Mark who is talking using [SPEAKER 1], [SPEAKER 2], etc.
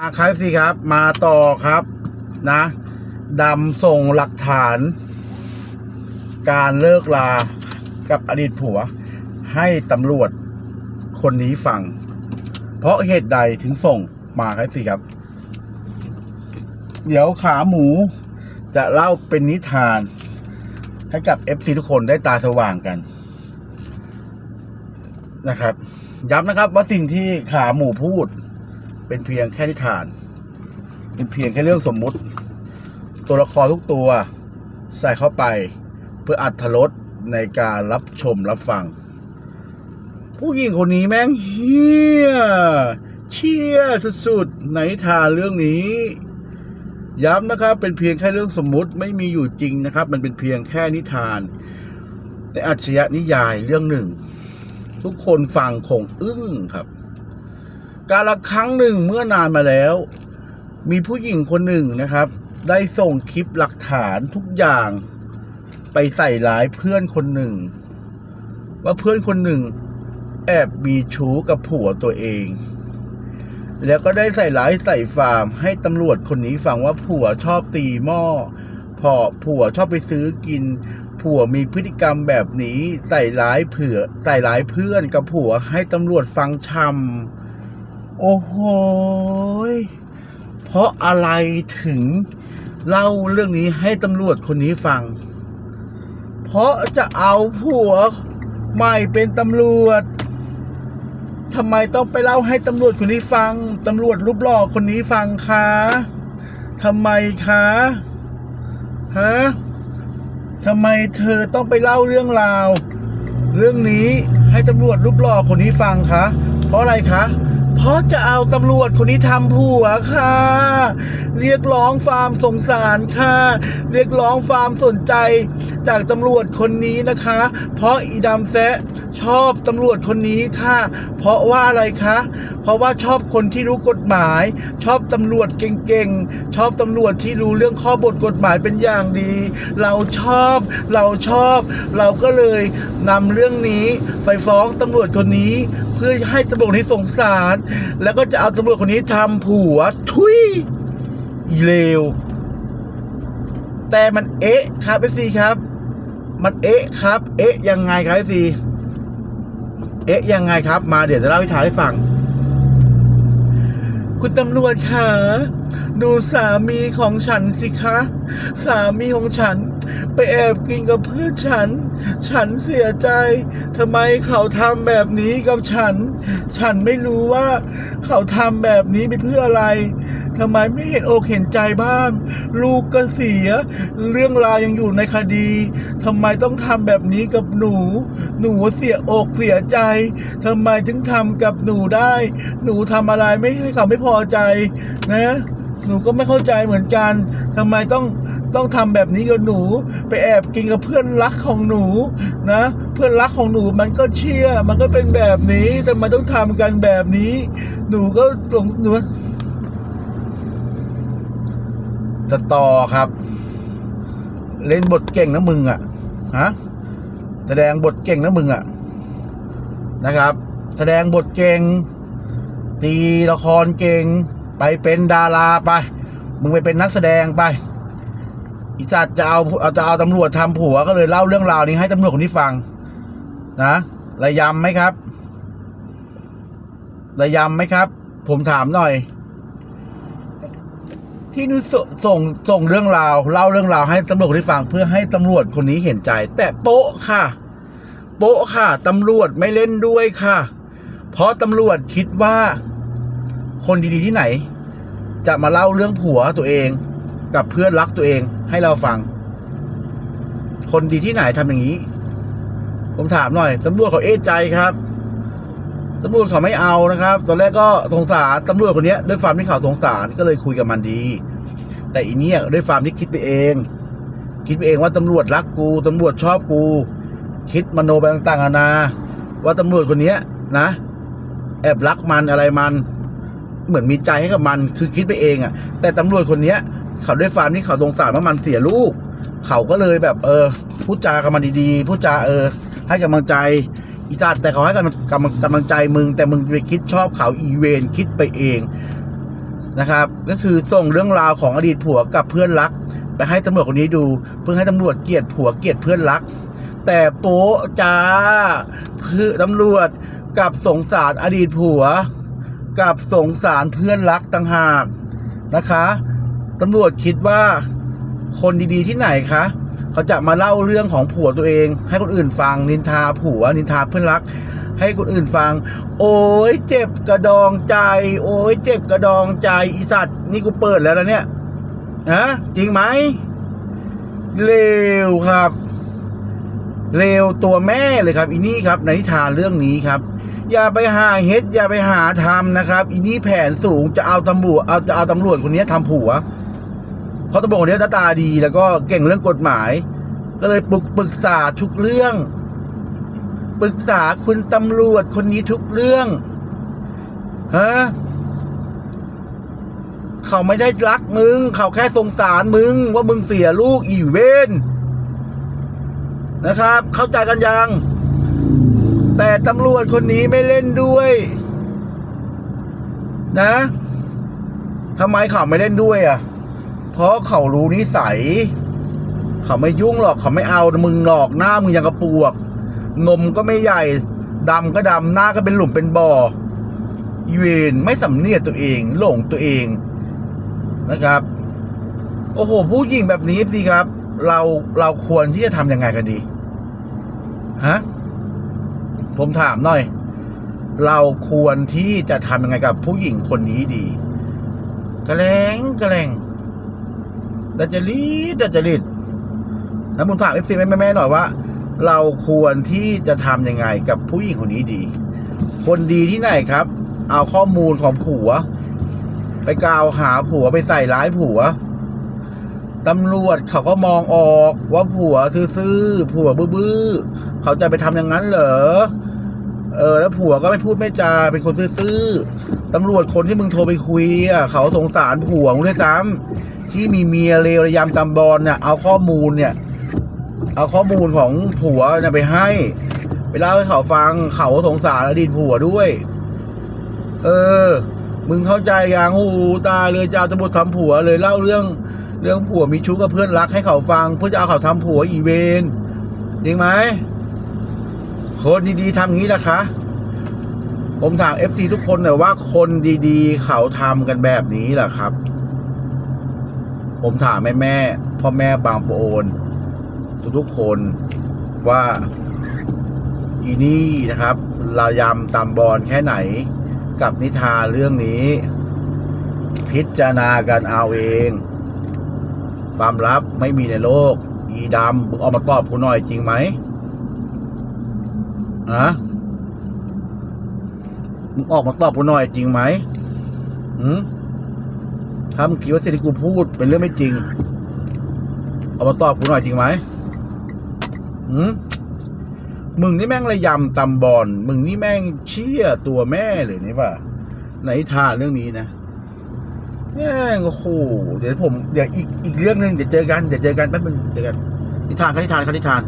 [SPEAKER 1] มาครับสิครับ มาต่อครับนะดำส่งหลักฐาน การเลิกลากับอดีตผัว ให้ตำรวจคนนี้ฟัง เพราะเหตุใดถึงส่งมาครับสิครับ เดี๋ยวขาหมูจะเล่าเป็นนิทาน ให้กับเอฟซีทุกคนได้ตาสว่างกัน นะครับ ย้ำนะครับว่าสิ่งที่ขาหมูพูด เป็นเพียงแค่นิทาน เป็นเพียงแค่เรื่องสมมุติ ตัวละครทุกตัวใส่เข้าไปเพื่ออัดทรสในการรับชมรับฟัง ผู้หญิงคนนี้แม่งเฮียเชี่ยสุดๆในนิทานเรื่องนี้ ย้ำนะครับ เป็นเพียงแค่เรื่องสมมุติไม่มีอยู่จริงนะครับ มันเป็นเพียงแค่นิทานในอัจฉริยะนิยายเรื่องหนึ่ง ทุกคนฟังคงอึ้งครับ กาลครั้งหนึ่งเมื่อนานมาแล้ว มีผู้หญิงคนหนึ่งนะครับ ได้ส่งคลิปหลักฐานทุกอย่างไปใส่ร้ายเพื่อนคนหนึ่ง ว่าเพื่อนคนหนึ่ง แอบมีชู้กับผัวตัวเอง แล้วก็ได้ใส่ร้ายใส่ฟาร์ม ให้ตำรวจคนนี้ฟังว่าผัวชอบตีหม้อพอผัวชอบไปซื้อกิน ผัวมีพฤติกรรมแบบนี้ใส่ร้ายเผื่อใส่ร้ายเพื่อนกับผัวให้ตำรวจฟังชำ โอ้โหยเพราะอะไรถึงเล่าเรื่องนี้ให้ตำรวจคนนี้ฟัง เพราะจะเอาผัวใหม่เป็นตำรวจทำไมต้องไปเล่าให้ตำรวจคนนี้ฟัง ตำรวจรูปหล่อคนนี้ฟังคะทำไมคะฮะทำไมเธอต้องไปเล่าเรื่องราว เรื่องนี้ให้ตำรวจรูปหล่อคนนี้ฟังคะ เพราะอะไรคะ เพราะจะเอาตำรวจคนนี้ทำผัวค่ะ เรียกร้องความสงสารค่ะ เรียกร้องความสนใจจากตำรวจคนนี้นะคะ เพราะอีดำแซะ ชอบตำรวจคนนี้ค่ะ เพราะว่าอะไรคะ เพราะว่าชอบคนที่รู้กฎหมาย ชอบตำรวจเก่งๆ ชอบตำรวจที่รู้เรื่องข้อบทกฎหมายเป็นอย่างดี เราชอบ เราชอบ เราก็เลยนำเรื่องนี้ไปฟ้องตำรวจคนนี้ เพื่อให้ตำรวจนนี้สงสาร แล้วก็จะเอาตำรวจคนนี้ทำผัวทุยเลวแต่มันเอ๊ะครับไอซีครับ มันเอ๊ะครับ เอ๊ะยังไงครับไอซี เอ๊ะยังไงครับ มาเดี๋ยวจะเล่าให้ทาให้ฟัง คุณตำรวจคะดูสามีของฉันสิคะ สามีของฉัน ไปแอบกินกับเพื่อนฉัน ฉันเสียใจทำไมเขาทำแบบนี้กับฉัน ฉันไม่รู้ว่าเขาทำแบบนี้ไปเพื่ออะไร ทำไมไม่เห็นอกเห็นใจบ้าง ลูกก็เสีย เรื่องราวยังอยู่ในคดีทำไมต้องทำแบบนี้กับหนู หนูเสียอกเสียใจทำไมถึงทำกับหนูได้ หนูทำอะไรไม่ให้เขาไม่พอใจนะหนูก็ไม่เข้าใจเหมือนกันทำไมต้องต้องทำแบบนี้กับหนู ไปแอบกินกับเพื่อนรักของหนูนะ เพื่อนรักของหนูมันก็เชื่อ มันก็เป็นแบบนี้ทำไมต้องทำกันแบบนี้ หนูก็หลงหนู สตอครับ เล่นบทเก่งนะมึงอะฮะแสดงบทเก่งนะมึงอะนะครับ แสดงบทเก่ง ตีละครเก่ง ไปเป็นดาราไป มึงไปเป็นนักแสดงไปอีจัดจะเอาเอาจะเอาตำรวจทำผัวก็เลยเล่าเรื่องราวนี้ให้ตำรวจคนนี้ฟัง นะระยำไหมครับระยำไหมครับ ผมถามหน่อย ที่นุสส่งส่งเรื่องราวเล่าเรื่องราวให้ตำรวจคนนี้ฟังเพื่อให้ตำรวจคนนี้เห็นใจ แต่โป๊ะค่ะ โป๊ะค่ะตำรวจไม่เล่นด้วยค่ะ เพราะตำรวจคิดว่า คนดีๆที่ไหน จะมาเล่าเรื่องผัวตัวเอง กับเพื่อนรักตัวเองให้เราฟัง คนดีที่ไหนทำอย่างนี้ ผมถามหน่อยตำรวจเขาเอะใจครับ ตำรวจเขาไม่เอานะครับ ตอนแรกก็สงสารตำรวจคนนี้ด้วยความที่เขาสงสารก็เลยคุยกับมันดี แต่อีเนี้ยด้วยความที่คิดไปเอง คิดไปเองว่าตำรวจรักกูตำรวจชอบกู คิดมโนไปต่างๆนานาว่าตำรวจคนนี้นะ แอบรักมันอะไรมัน เหมือนมีใจให้กับมันคือคิดไปเองอะ่ะ แต่ตำรวจคนเนี้ย เขาด้วยความที่เขาสงสารว่ามันเสียลูก เขาก็เลยแบบเออพูดจากับมันดีๆพูดจาเออ ให้กำลังใจ อีสัตว์แต่เขาให้กำลังกำลังกำลังใจมึง แต่มึงไปคิดชอบเขาอีเวนคิดไปเองนะครับ ก็คือส่งเรื่องราวของอดีตผัวกับเพื่อนรัก ไปให้ตำรวจคนนี้ดู เพื่อให้ตำรวจเกลียดผัวเกลียดเพื่อนรัก แต่โป๊จ้าเพื่อตำรวจกับสงสารอดีตผัว กับสงสารเพื่อนรักต่างหากนะคะตำรวจคิดว่าคนดีๆที่ไหนคะ เขาจะมาเล่าเรื่องของผัวตัวเอง ให้คนอื่นฟังนินทาผัวนินทาเพื่อนรัก ให้คนอื่นฟัง โอ้ยเจ็บกระดองใจ โอ้ยเจ็บกระดองใจอีสัตว์นี่กูเปิดแล้วนะเนี่ยฮะจริงไหมเลวครับเลวตัวแม่เลยครับอีนี่ครับในนิทานเรื่องนี้ครับ อย่าไปหาเฮ็ดอย่าไปหาทำนะครับอีนี่แผนสูงจะเอาตำรวจเอาจะเอาตำรวจคนนี้ทำผัว เพราะตำรวจคนนี้หน้าตาดีแล้วก็เก่งเรื่องกฎหมาย ก็เลยปรึกปรึกษาทุกเรื่อง ปรึกษาคุณตำรวจคนนี้ทุกเรื่องฮะเขาไม่ได้รักมึง เขาแค่สงสารมึง ว่ามึงเสียลูกอีเวนนะครับ เข้าใจกันยัง แต่ตำรวจคนนี้ไม่เล่นด้วย นะทำไมเขาไม่เล่นด้วยอะ เพราะเขารู้นิสัย เขาไม่ยุ่งหรอกเขาไม่เอามึงหรอกหน้ามึงยังกระปวก นมก็ไม่ใหญ่ดำก็ดำหน้าก็เป็นหลุมเป็นบ่ออีเวนไม่สำเนียกตัวเอง หลงตัวเองนะครับ โอ้โห ผู้หญิงแบบนี้สิครับ เราเราควรที่จะทำยังไงกันดีฮะผมถามหน่อย เราควรที่จะทำยังไงกับผู้หญิงคนนี้ดีกระแลงกระแลง ดัจจริตดัจจริตแล้วผมถามเอฟซีแม่แม่หน่อยว่า เราควรที่จะทำยังไงกับผู้หญิงคนนี้ดี คนดีที่ไหนครับ เอาข้อมูลของผัว ไปกล่าวหาผัวไปใส่ร้ายผัวตำรวจเขาก็มองออกว่าผัวซื่อๆผัวบื้อๆเขาจะไปทำอย่างนั้นเหรอเออแล้วผัวก็ไม่พูดไม่จาเป็นคนซื่อๆตำรวจคนที่มึงโทรไปคุยอะเขาสงสารผัวมึงด้วยซ้ำ ที่มีเมียเลวระยำตำบอลเนี่ยเอาข้อมูลเนี่ย เอาข้อมูลของผัวเนี่ยไปให้ ไปเล่าให้เขาฟังเขาสงสารอดีตผัวด้วย เออ มึงเข้าใจยังโอ้โหตาเลยจะเอาตำรวจทำผัวเลยเล่าเรื่อง เรื่องผัวมีชู้กับเพื่อนรักให้เขาฟัง เพื่อจะเอาเขาทำผัวอีเวนจริงไหมคนดีๆทำงี้นะคะ ผมถามเอฟซีทุกคนหน่อยว่าคนดีๆ เขาทำกันแบบนี้แหละครับ ผมถามแม่แม่พ่อแม่บางโปโอนทุกๆคนว่าอีนี่นะครับระยำตำบอลแค่ไหน กับนิทาเรื่องนี้ พิจารณากันเอาเอง ความลับไม่มีในโลก อีดำมึงออกมาตอบกูหน่อยจริงไหมอะมึงออกมาตอบกูหน่อยจริงไหมหืม ถ้ามึงคิดว่าสิ่งที่กูพูดเป็นเรื่องไม่จริง เอามาตอบกูหน่อยจริงไหมหืมมึงนี่แม่งระยำตำบอลมึงนี่แม่งเชี่ยตัวแม่เลยนี่ป่ะในนิทาเรื่องนี้นะแม่งโอ้โหเดี๋ยวผม เดี๋ยวอีกอีกเรื่องหนึ่งเดี๋ยวเจอกันเดี๋ยวเจอกันแป๊บนึงเจอกันนิทานคณิทานคณิทาน